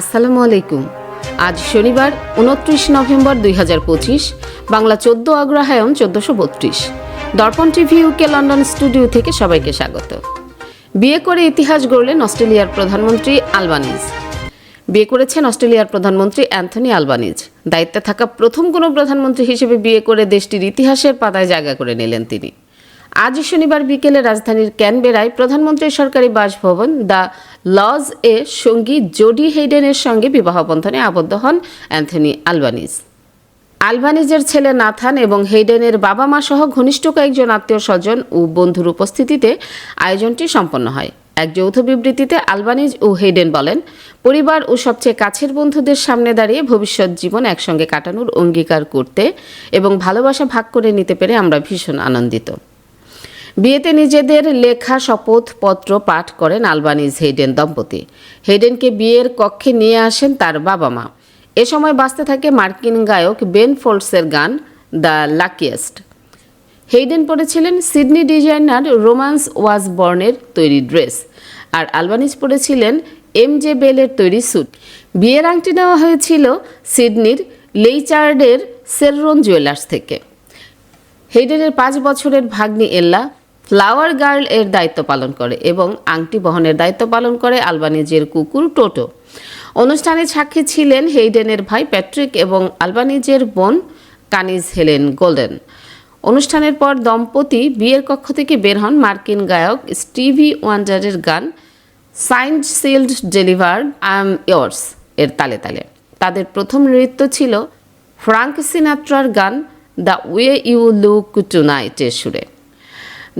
আসসালামু আলাইকুম। আজ শনিবার, উনত্রিশ নভেম্বর দুই হাজার পঁচিশ, বাংলা চোদ্দ অগ্রহায়ণ চোদ্দশো বত্রিশ। দর্পণ টিভি ইউকে লন্ডন স্টুডিও থেকে সবাইকে স্বাগত। বিয়ে করে ইতিহাস গড়লেন অস্ট্রেলিয়ার প্রধানমন্ত্রী আলবানিজ। বিয়ে করেছেন অস্ট্রেলিয়ার প্রধানমন্ত্রী অ্যান্থনি আলবানিজ। দায়িত্বে থাকা প্রথম কোনো প্রধানমন্ত্রী হিসেবে বিয়ে করে দেশটির ইতিহাসের পাতায় জায়গা করে নিলেন তিনি। আজ শনিবার বিকেলে রাজধানীর ক্যানবেরায় প্রধানমন্ত্রীর সরকারি বাসভবন দ্য লজ এ সঙ্গী জোডি হেইডেনের সঙ্গে বিবাহ বন্ধনে আবদ্ধ হন অ্যান্থনি আলবানিজ। আলবানিজের ছেলে নাথান এবং হেইডেনের বাবা মা সহ ঘনিষ্ঠ কয়েকজন আত্মীয় স্বজন ও বন্ধুর উপস্থিতিতে আয়োজনটি সম্পন্ন হয়। এক যৌথ বিবৃতিতে আলবানিজ ও হেইডেন বলেন, পরিবার ও সবচেয়ে কাছের বন্ধুদের সামনে দাঁড়িয়ে ভবিষ্যৎ জীবন একসঙ্গে কাটানোর অঙ্গীকার করতে এবং ভালোবাসা ভাগ করে নিতে পেরে আমরা ভীষণ আনন্দিত। বিয়েতে নিজেদের লেখা শপথপত্র পাঠ করেন আলবানিজ হেডেন দম্পতি। হেডেনকে বিয়ের কক্ষে নিয়ে আসেন তার বাবা মা। এ সময় বাঁচতে থাকে মার্কিন গায়ক বেন ফোল্ডসের গান দ্য লাকিয়েস্ট। হেইডেন পরেছিলেন সিডনি ডিজাইনার রোমান্স ওয়াজ বর্নের তৈরি ড্রেস আর আলবানিজ পরেছিলেন এম জে বেলের তৈরি স্যুট। বিয়ের আংটি নেওয়া হয়েছিল সিডনির লেইচার্ডের সেররন জুয়েলার্স থেকে। হেইডেনের পাঁচ বছরের ভাগ্নি এল্লা ফ্লাওয়ার গার্ল এর দায়িত্ব পালন করে এবং আংটি বহনের দায়িত্ব পালন করে আলবানিজের কুকুর টোটো। অনুষ্ঠানে সাক্ষী ছিলেন হেইডেনের ভাই প্যাট্রিক এবং আলবানিজের বোন কানিজ হেলেন গোল্ডেন। অনুষ্ঠানের পর দম্পতি বিয়ের কক্ষ থেকে বের হন মার্কিন গায়ক স্টিভি ওয়ান্ডারের গান signed sealed delivered, I'm yours এর তালে তালে। তাদের প্রথম নৃত্য ছিল ফ্রাঙ্ক সিনাট্রার গান দ্য ওয়ে ইউ লুক টু নাইটের সুরে।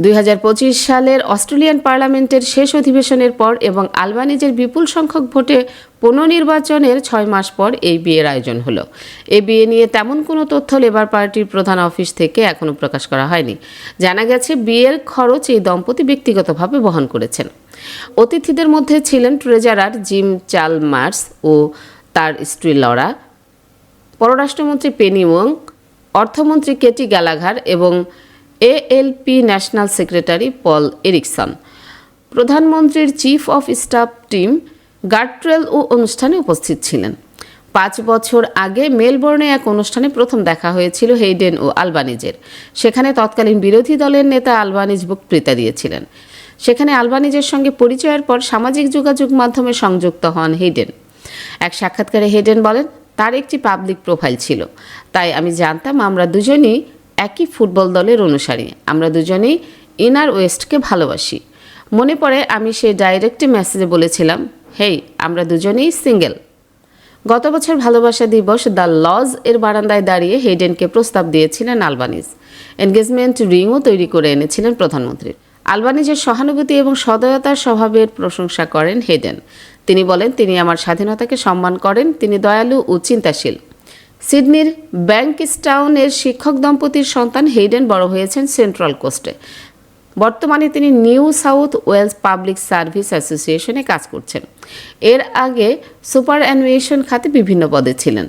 দুই হাজার পঁচিশ সালের অস্ট্রেলিয়ান পার্লামেন্টের শেষ অধিবেশনের পর এবং আলবানিজের বিপুল সংখ্যক ভোটে পুনর্নির্বাচনের ছয় মাস পর এই বিয়ের আয়োজন হলো। এই বিয়ে নিয়ে তেমন কোনো তথ্য লেবার পার্টির প্রধান অফিস থেকে এখনও প্রকাশ করা হয়নি। জানা গেছে, বিয়ের খরচ এই দম্পতি ব্যক্তিগতভাবে বহন করেছেন। অতিথিদের মধ্যে ছিলেন ট্রেজারার জিম চালমার্স ও তার স্ত্রী লরা, পররাষ্ট্রমন্ত্রী পেনি ওয়ং, অর্থমন্ত্রী কেটি গ্যালাঘার এবং ALP national secretary Paul Erikson প্রধানমন্ত্রীর chief of staff Tim Gartrell ও অনুষ্ঠানে উপস্থিত ছিলেন। পাঁচ বছর আগে মেলবোর্নে এক অনুষ্ঠানে প্রথম দেখা হয়েছিল হেইডেন ও আলবানিজের। সেখানে তৎকালীন বিরোধী দলের নেতা আলবানিজ বক্তৃতা দিয়েছিলেন। সেখানে আলবানিজের সঙ্গে পরিচয়ের পর সামাজিক যোগাযোগ মাধ্যমে সংযুক্ত হন হেডেন এক সাক্ষাৎকারে হেডেন বলেন, তার একটি পাবলিক প্রোফাইল ছিল। তাই আমি জানতাম আমরা দুজনই একই ফুটবল দলের অনুসারী। আমরা দুজনেই ইনার ওয়েস্টকে ভালোবাসি। মনে পড়ে আমি সেই ডাইরেক্ট মেসেজে বলেছিলাম, হেই, আমরা দুজনেই সিঙ্গেল। গত বছর ভালোবাসা দিবস দ্য লজ এর বারান্দায় দাঁড়িয়ে হেডেনকে প্রস্তাব দিয়েছিলেন আলবানিজ। এনগেজমেন্ট রিংও তৈরি করে এনেছিলেন প্রধানমন্ত্রী। আলবানিজের সহানুভূতি এবং সদয়তার স্বভাবের প্রশংসা করেন হেডেন তিনি বলেন, তিনি আমার স্বাধীনতাকে সম্মান করেন, তিনি দয়ালু ও চিন্তাশীল। সিডনির ব্যাংকস্টাউনের শিক্ষক দম্পতির সন্তান হেইডেন বড় হয়েছেন সেন্ট্রাল কোস্টে। বর্তমানে তিনি New South Wales public service অ্যাসোসিয়েশনে কাজ করছেন। এর আগে সুপার অ্যানুয়েশন খাতে বিভিন্ন পদে ছিলেন।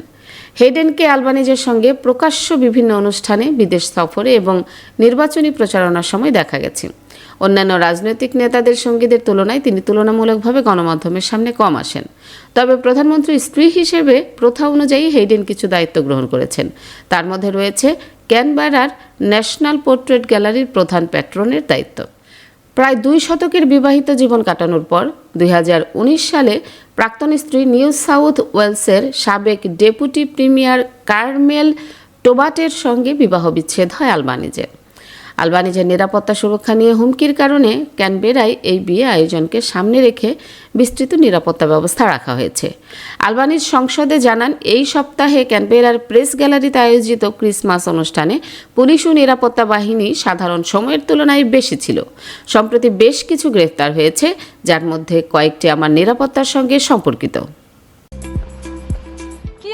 হেডেনকে আলবানিজের সঙ্গে প্রকাশ্য বিভিন্ন অনুষ্ঠানে বিদেশ সফরে এবং নির্বাচনী প্রচারণার সময় দেখা গেছে। অন্যান্য রাজনৈতিক নেতাদের সঙ্গীদের তুলনায় তিনি তুলনামূলকভাবে গণমাধ্যমের সামনে কম আসেন। তবে প্রধানমন্ত্রীর স্ত্রী হিসেবে প্রথা অনুযায়ী হেইডেন কিছু দায়িত্ব গ্রহণ করেছেন। তার মধ্যে রয়েছে ক্যানবেরার ন্যাশনাল পোর্ট্রেট গ্যালারির প্রধান প্যাট্রনের দায়িত্ব। প্রায় দুই শতকের বিবাহিত জীবন কাটানোর পর দুই হাজার উনিশ সালে প্রাক্তন স্ত্রী নিউ সাউথ ওয়েলসের সাবেক ডেপুটি প্রিমিয়ার কার্মেল টোবাটের সঙ্গে বিবাহ বিচ্ছেদ হয় আলবানিজের। আলবানিজের নিরাপত্তা সুরক্ষা নিয়ে হুমকির কারণে ক্যানবেরায় এই বিয়ে আয়োজনকে সামনে রেখে বিস্তৃত নিরাপত্তা ব্যবস্থা রাখা হয়েছে। আলবানিজ সংসদে জানান, এই সপ্তাহে ক্যানবেরার প্রেস গ্যালারিতে আয়োজিত ক্রিসমাস অনুষ্ঠানে পুলিশ ও নিরাপত্তা বাহিনী সাধারণ সময়ের তুলনায় বেশি ছিল। সম্প্রতি বেশ কিছু গ্রেফতার হয়েছে, যার মধ্যে কয়েকটি আমার নিরাপত্তার সঙ্গে সম্পর্কিত।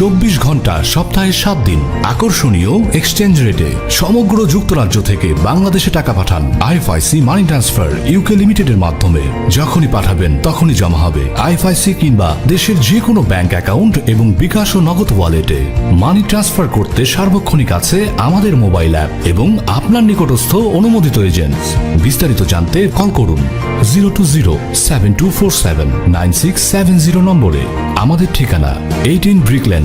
চব্বিশ ঘণ্টা, সপ্তাহে সাত দিন। আকর্ষণীয় এক্সচেঞ্জ রেটে সমগ্র যুক্তরাজ্য থেকে বাংলাদেশে টাকা পাঠান আইএফআইসি মানি ট্রান্সফার ইউকে লিমিটেডের মাধ্যমে। যখনই পাঠাবেন, তখনই জমা হবে আইএফআইসি কিংবা দেশের যে কোনো ব্যাংক অ্যাকাউন্ট এবং বিকাশ ও নগদ ওয়ালেটে মানি ট্রান্সফার করতে সার্বক্ষণিক আছে আমাদের মোবাইল অ্যাপ এবং আপনার নিকটস্থ অনুমোদিত এজেন্ট বিস্তারিত জানতে কল করুন zero two zero seven two four seven nine six seven zero নম্বরে। আমাদের ঠিকানা eighteen Brick Lane